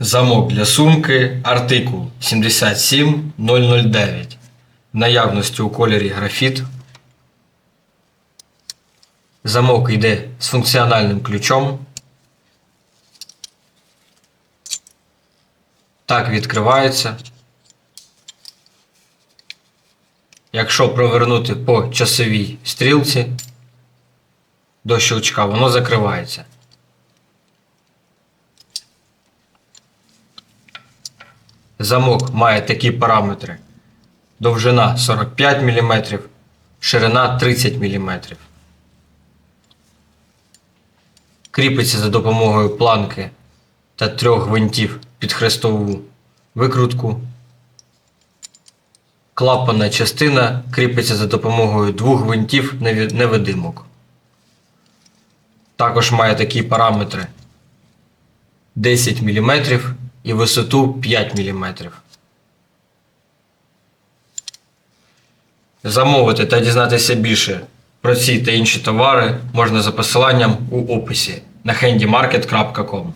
Замок для сумки, артикул 77009. Наявності у кольорі графіт. Замок йде з функціональним ключом. Так відкривається. Якщо провернути по часовій стрілці до щелчка, воно закривається. Замок має такі параметри: довжина 45 мм, ширина 30 мм. Кріпиться за допомогою планки та трьох гвинтів під хрестову викрутку. Клапанна частина кріпиться за допомогою двох гвинтів невидимок. Також має такі параметри 10 мм і висоту 5 мм. Замовити та дізнатися більше про ці та інші товари можна за посиланням у описі на handymarket.com.